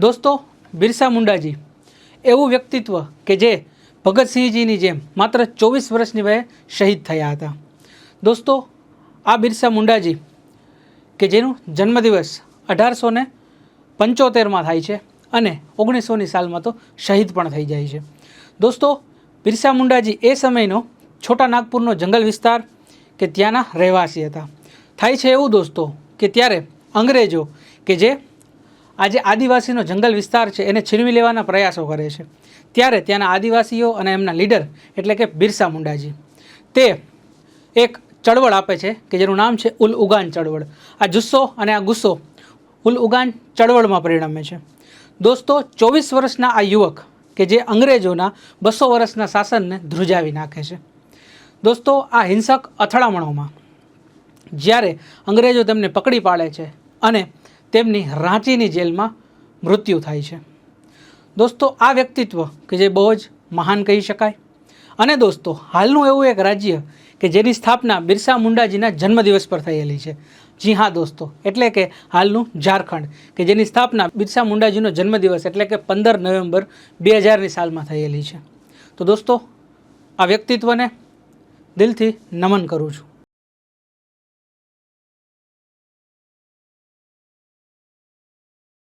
દોસ્તો, બિરસા મુંડાજી, એવું વ્યક્તિત્વ કે જે ભગતસિંહજીની જેમ માત્ર ચોવીસ વર્ષની વયે શહીદ થયા હતા. દોસ્તો, આ બિરસા મુંડાજી કે જેનું જન્મદિવસ અઢારસો ને પંચોતેરમાં થાય છે અને ઓગણીસોની સાલમાં તો શહીદ પણ થઈ જાય છે. દોસ્તો, બિરસા મુંડાજી એ સમયનો છોટા નાગપુરનો જંગલ વિસ્તાર કે ત્યાંના રહેવાસી હતા. થાય છે એવું દોસ્તો કે ત્યારે અંગ્રેજો કે જે આજે આદિવાસીનો જંગલ વિસ્તાર છે, એને છીનવી લેવાના પ્રયાસો કરે છે. ત્યારે ત્યાંના આદિવાસીઓ અને એમના લીડર, એટલે કે બિરસા મુંડાજી, તે એક ચળવળ આપે છે, કે જેનું નામ છે ઉલ ઉગાન ચળવળ. આ જુસ્સો અને આ ગુસ્સો ઉલ ઉગાન ચળવળમાં પરિણમે છે. દોસ્તો, ચોવીસ વર્ષના આ યુવક, કે જે અંગ્રેજોના બસો વર્ષના શાસનને ધ્રુજાવી નાખે છે. દોસ્તો, આ હિંસક અથડામણોમાં જ્યારે અંગ્રેજો તેમને પકડી પાડે છે અને તેમની રાંચીની જેલમાં મૃત્યુ થાય છે. દોસ્તો, આ વ્યક્તિત્વ કે જે બહુ જ મહાન કહી શકાય. અને દોસ્તો, હાલનું એવું એક રાજ્ય કે જેની સ્થાપના બિરસા મુંડાજીના જન્મદિવસ પર થયેલી છે. જી હા, દોસ્તો, એટલે કે હાલનું ઝારખંડ, કે જેની સ્થાપના બિરસા મુંડાજીનો જન્મદિવસ એટલે કે પંદર નવેમ્બર બે હજારની સાલમાં થયેલી છે. તો દોસ્તો, આ વ્યક્તિત્વને દિલથી નમન કરું છું.